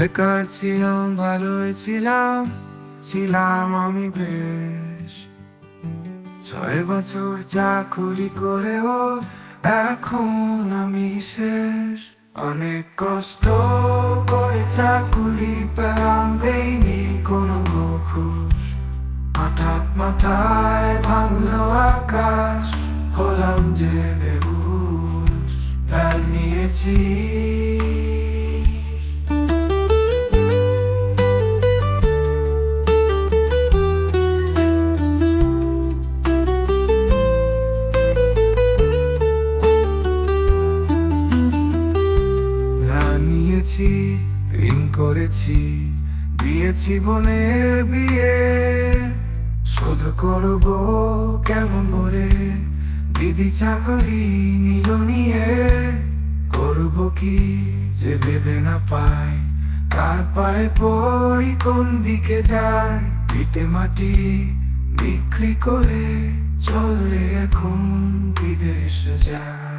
বেকার ছিলাম, ভালোই ছিলাম ছিলাম আমি বেশ। ছয় বছর চাকুরি করেও এখন আমি শেষ। অনেক কষ্ট করে চাকুরি পেলাম দেয়নি কোনো মুখোশ হঠাৎ মাথায় ভাঙলো আকাশ, হলাম যে বেহুশ তার নিয়েছি নিয়েছি ঋণ করেছি দিয়েছি বোনের বিয়ে। শোধ করব কেমন করে? দিদি চাকরি নিল নিয়ে। করব কি যে ভেবে না পায়? কার পায়ে পড়ি, কোন দিকে যায়? পিঠে মাটি বিক্রি করে চলে এখন বিদেশ যায়।